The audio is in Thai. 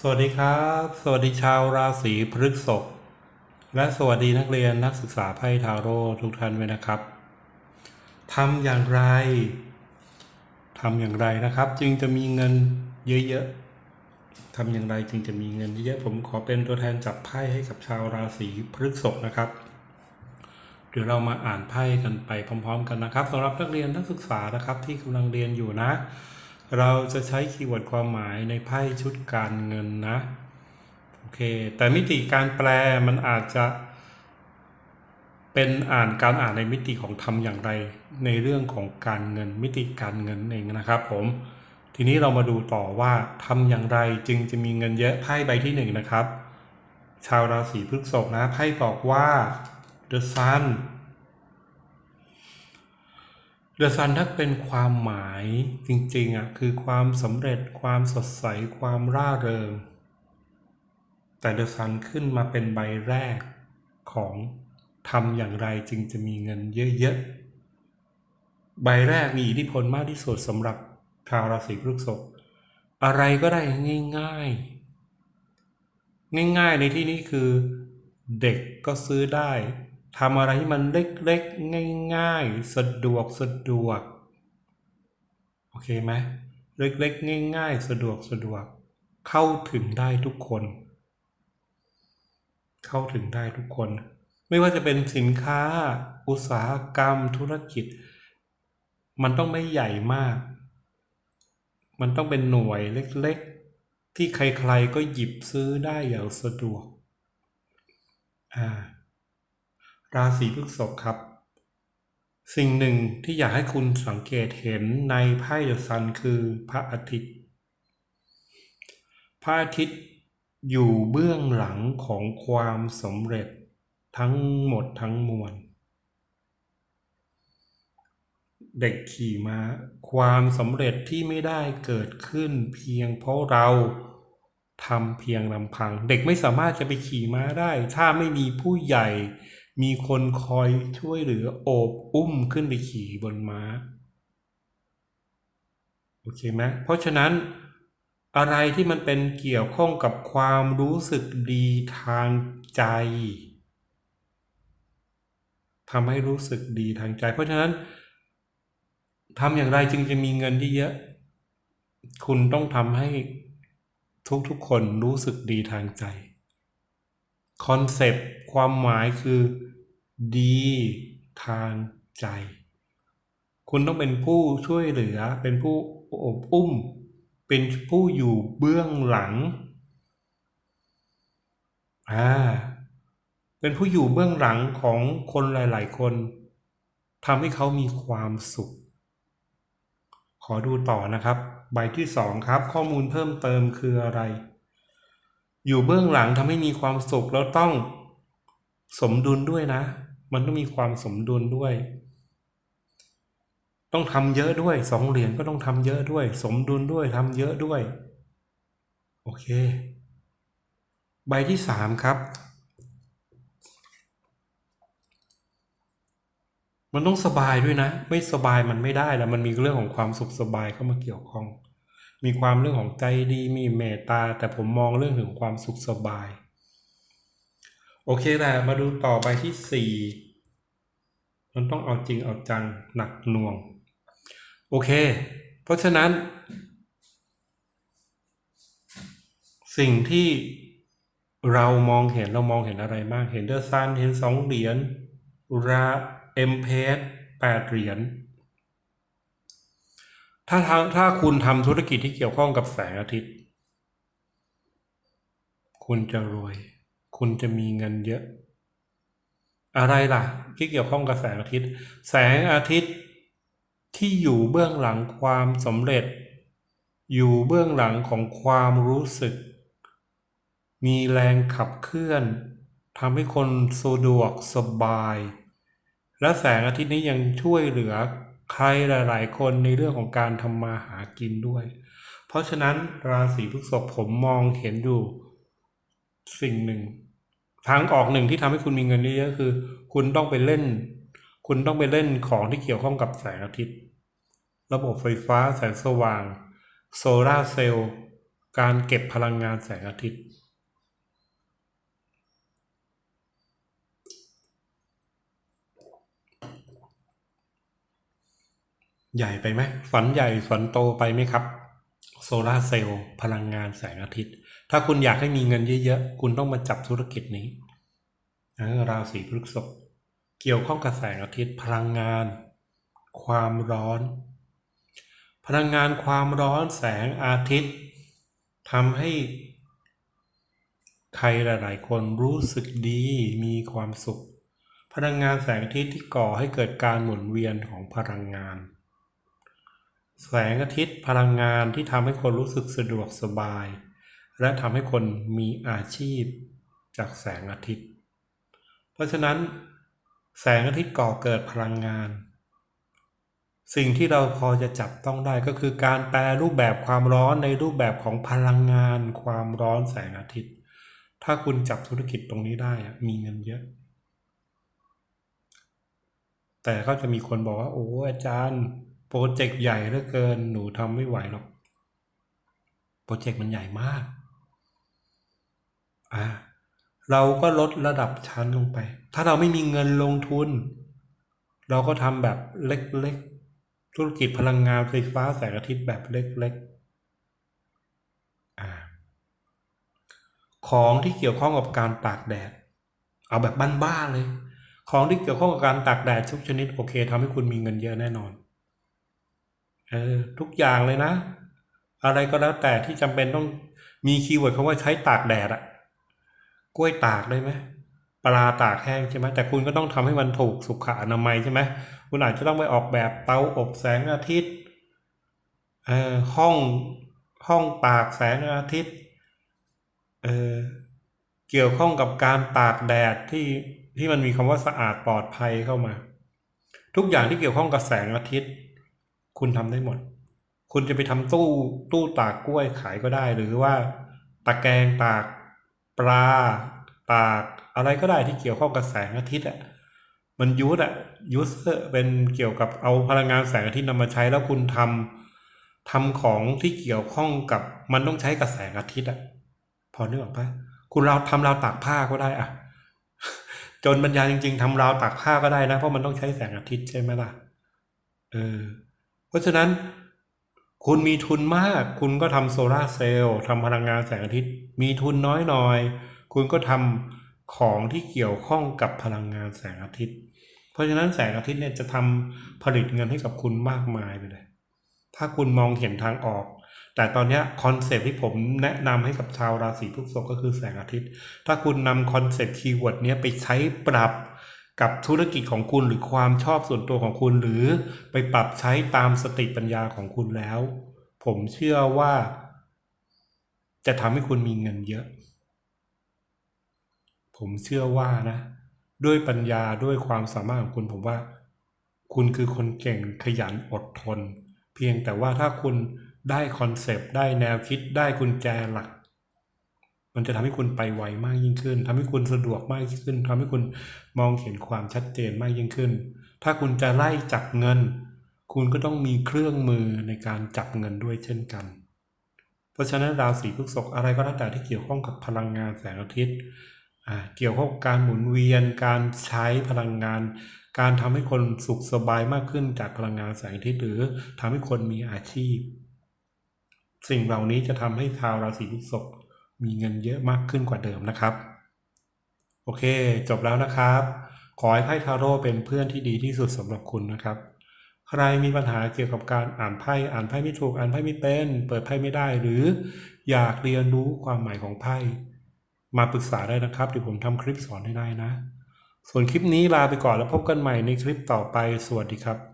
สวัสดีครับ สวัสดีชาวราศีพฤษภและสวัสดีนักเรียนนักศึกษาไพ่ทาโร่ทุกท่านด้วยนะครับทำอย่างไรทำอย่างไรนะครับ จึงจะมีเงินเยอะๆทำอย่างไรจึงจะมีเงินเยอะๆผมขอเป็นตัวแทนจับไพ่ให้กับชาวราศีพฤษภนะครับเดี๋ยวเรามาอ่านไพ่กันไปพร้อม ๆ กันนะครับสำหรับนักเรียนนักศึกษานะครับที่กำลังเรียนอยู่นะ เราจะใช้คีย์เวิร์ดความหมายในไพ่ชุดการเงินนะโอเค แต่มิติการแปลมันอาจจะเป็นอ่านการอ่านในมิติของทำอย่างไร ในเรื่องของการเงิน มิติการเงินเองนะครับ ผม ทีนี้เรามาดูต่อว่าทำอย่างไรจึงจะมีเงินเยอะไพ่ใบที่หนึ่งนะครับ ชาวราศีพฤษภนะไพ่บอกว่า the sun เดอะซันถ้าเป็นความหมายจริงๆอะคือความสำเร็จความสดใสความร่าเริง แต่เดอะซันขึ้นมาเป็นใบแรกของทำอย่างไรจึงจะมีเงินเยอะๆ ใบแรกมีอิทธิพลมากที่สุดสำหรับชาวราศีพฤษภอะไรก็ได้ง่าย ๆ ง่ายๆในที่นี้คือเด็กก็ซื้อได้ ทำอะไรที่มันเล็กๆ ง่าย ๆ สะดวกสะดวก โอเคไหมเล็กๆ ง่าย ๆ สะดวกสะดวก เข้าถึงได้ทุกคน เข้าถึงได้ทุกคน ไม่ว่าจะเป็นสินค้า อุตสาหกรรม ธุรกิจ มันต้องไม่ใหญ่มาก มันต้องเป็นหน่วยเล็กๆ ที่ใครๆ ก็หยิบซื้อได้อย่างสะดวก อ่า ราศีพฤษภครับ สิ่งหนึ่งที่อยากให้คุณสังเกตเห็นในไพ่เดอะซันคือพระอาทิตย์ พระอาทิตย์อยู่เบื้องหลังของความสำเร็จทั้งหมดทั้งมวล เด็กขี่ม้าความสำเร็จที่ไม่ได้เกิดขึ้นเพียงเพราะเราทำเพียงลำพัง เด็กไม่สามารถจะไปขี่ม้าได้ ถ้าไม่มีผู้ใหญ่ มีคนคอยช่วยเหลือโอบอุ้มขึ้นไปขี่บนม้า โอเคไหมเพราะฉะนั้นอะไรที่มันเป็นเกี่ยวข้องกับความรู้สึกดีทางใจทำให้รู้สึกดีทางใจ เพราะฉะนั้นทำอย่างไรจึงจะมีเงินที่เยอะ คุณต้องทำให้ทุกๆคนรู้สึกดีทางใจคอนเซปต์ความหมายคือ ดีทางใจ คุณต้องเป็นผู้ช่วยเหลือ เป็นผู้อบอุ้ม เป็นผู้อยู่เบื้องหลัง อ่า เป็นผู้อยู่เบื้องหลังของคนหลาย ๆ คนทำให้เขามีความสุข ขอดูต่อนะครับ ใบที่สองครับ ข้อมูลเพิ่มเติมคืออะไร อยู่เบื้องหลังทำให้มีความสุขแล้วต้องสมดุลด้วยนะ มันต้องมีความสมดุลด้วย ต้องทำเยอะด้วยสองเหรียญก็ต้องทำเยอะด้วย สมดุลด้วยทำเยอะด้วย โอเค ใบที่สามครับ มันต้องสบายด้วยนะ ไม่สบายมันไม่ได้แล้วมันมีเรื่องของความสุขสบายเข้ามาเกี่ยวข้อง มีความเรื่องของใจดีมีเมตตา แต่ผมมองเรื่องถึงความสุขสบาย โอเคแหละมาดูต่อไปที่สี่มันต้องเอาจริงเอาจังหนักหน่วง โอเค เพราะฉะนั้น สิ่งที่เรามองเห็นเรามองเห็นอะไรบ้างเห็นเดอะซันเห็นสองเหรียญราเอ็มเพสแปดเหรียญถ้าทางถ้าคุณทำธุรกิจที่เกี่ยวข้องกับแสงอาทิตย์ คุณจะรวย คุณจะมีเงินเยอะ อะไรล่ะ ที่เกี่ยวข้องกับแสงอาทิตย์ แสงอาทิตย์ที่อยู่เบื้องหลังความสำเร็จ อยู่เบื้องหลังของความรู้สึก มีแรงขับเคลื่อนทำให้คนสะดวกสบาย และแสงอาทิตย์นี้ยังช่วยเหลือใครหลาย ๆ คนในเรื่องของการทำมาหากินด้วย เพราะฉะนั้นราศีพฤษภผมมองเห็นอยู่สิ่งหนึ่ง ทางออกหนึ่งที่ทำให้คุณมีเงินเยอะคือ คุณต้องไปเล่น คุณต้องไปเล่นของที่เกี่ยวข้องกับแสงอาทิตย์ ระบบไฟฟ้าแสงสว่าง โซลาเซลล์การเก็บพลังงานแสงอาทิตย์ ใหญ่ไปไหมฝันใหญ่ฝันโตไปไหมครับ โซลาเซลล์พลังงานแสงอาทิตย์ ถ้าคุณอยากให้มีเงินเยอะๆ คุณต้องมาจับธุรกิจนี้เออราศีพฤษภเกี่ยวข้องกับแสงอาทิตย์พลังงาน ความร้อน พลังงานความร้อนแสงอาทิตย์ทำให้ใครหลาย ๆ คนรู้สึกดีมีความสุข พลังงานแสงอาทิตย์ที่ก่อให้เกิดการหมุนเวียนของพลังงาน แสงอาทิตย์พลังงานที่ทำให้คนรู้สึกสะดวกสบาย และทำให้คนมีอาชีพจากแสงอาทิตย์ เพราะฉะนั้น แสงอาทิตย์ก่อเกิดพลังงาน สิ่งที่เราพอจะจับต้องได้ก็คือการแปลรูปแบบความร้อนในรูปแบบของพลังงาน ความร้อนแสงอาทิตย์ ถ้าคุณจับธุรกิจตรงนี้ได้อะมีเงินเยอะ แต่ก็จะมีคนบอกว่า โอ้อาจารย์โปรเจกต์ใหญ่เหลือเกินหนูทำไม่ไหวหรอกโปรเจกต์มันใหญ่มาก เราก็ลดระดับชั้นลงไป ถ้าเราไม่มีเงินลงทุน เราก็ทำแบบเล็กๆ ธุรกิจพลังงานไฟฟ้าแสงอาทิตย์แบบเล็กๆของที่เกี่ยวข้องกับการตากแดด เอาแบบบ้านๆเลย ของที่เกี่ยวข้องกับการตากแดดทุกชนิดโอเคทำให้คุณมีเงินเยอะแน่นอนเออทุกอย่างเลยนะ อะไรก็แล้วแต่ที่จำเป็นต้องมีคีย์เวิร์ดคำว่าใช้ตากแดดอะ กล้วยตากได้ไหมปลาตากแห้งใช่ไหมแต่คุณก็ต้องทำให้มันถูกสุขอนามัยใช่ไหมคุณอาจจะต้องไปออกแบบเตาอบแสงอาทิตย์เอ่อห้องห้องตากแสงอาทิตย์เอ่อเกี่ยวข้องกับการตากแดดที่ที่มันมีคำว่าสะอาดปลอดภัยเข้ามา ทุกอย่างที่เกี่ยวข้องกับแสงอาทิตย์ คุณทำได้หมด คุณจะไปทำตู้ตู้ตากกล้วยขายก็ได้ หรือว่าตะแกรงตาก ปลาตาก อะไรก็ได้ที่เกี่ยวข้องกับแสงอาทิตย์อะมันยูสอะยูสเป็นเกี่ยวกับเอาพลังงานแสงอาทิตย์นำมาใช้แล้วคุณทำทำของที่เกี่ยวข้องกับมันต้องใช้กับแสงอาทิตย์อะพอนึกออกปะคุณเราทำราวตากผ้าก็ได้อะจนบรรยายจริง ๆทำราวตากผ้าก็ได้นะ เพราะมันต้องใช้แสงอาทิตย์ใช่ไหมล่ะเออเพราะฉะนั้น คุณมีทุนมาก คุณก็ทำโซลาเซลล์ทำพลังงานแสงอาทิตย์ มีทุนน้อยหน่อย คุณก็ทำของที่เกี่ยวข้องกับพลังงานแสงอาทิตย์ เพราะฉะนั้นแสงอาทิตย์เนี่ยจะทำผลิตเงินให้กับคุณมากมายไปเลย ถ้าคุณมองเห็นทางออก แต่ตอนนี้คอนเซปที่ผมแนะนำให้กับชาวราศีพฤษภก็คือแสงอาทิตย์ ถ้าคุณนำคอนเซปต์คีย์เวิร์ดเนี้ยไปใช้ปรับ กับธุรกิจของคุณหรือความชอบส่วนตัวของคุณหรือไปปรับใช้ตามสติปัญญาของคุณแล้ว ผมเชื่อว่า จะทำให้คุณมีเงินเยอะ ผมเชื่อว่านะ ด้วยปัญญาด้วยความสามารถของคุณผมว่า คุณคือคนเก่งขยันอดทน เพียงแต่ว่าถ้าคุณได้คอนเซปต์ได้แนวคิดได้กุญแจหลัก มันจะทำให้คุณไปไวมากยิ่งขึ้นทำให้คุณสะดวกมากยิ่งขึ้นทำให้คุณมองเห็นความชัดเจนมากยิ่งขึ้น ถ้าคุณจะไล่จับเงิน คุณก็ต้องมีเครื่องมือในการจับเงินด้วยเช่นกัน เพราะฉะนั้นราศีพฤษภอะไรก็แล้วแต่ที่เกี่ยวข้องกับพลังงานแสงอาทิตย์เกี่ยวข้องกับการหมุนเวียน การใช้พลังงาน การทำให้คนสุขสบายมากขึ้นจากพลังงานแสงอาทิตย์หรือทำให้คนมีอาชีพ สิ่งเหล่านี้จะทำให้ชาวราศีพฤษภ มีเงินเยอะมากขึ้นกว่าเดิมนะครับ โอเค จบแล้วนะครับ ขอให้ไพ่ทาโร่เป็นเพื่อนที่ดีที่สุดสำหรับคุณนะครับ ใครมีปัญหาเกี่ยวกับการอ่านไพ่อ่านไพ่ไม่ถูกอ่านไพ่ไม่เป็น เปิดไพ่ไม่ได้ หรืออยากเรียนรู้ความหมายของไพ่มาปรึกษาได้นะครับเดี๋ยวผมทำคลิปสอนให้ได้นะ ส่วนคลิปนี้ลาไปก่อนแล้วพบกันใหม่ในคลิปต่อไปสวัสดีครับ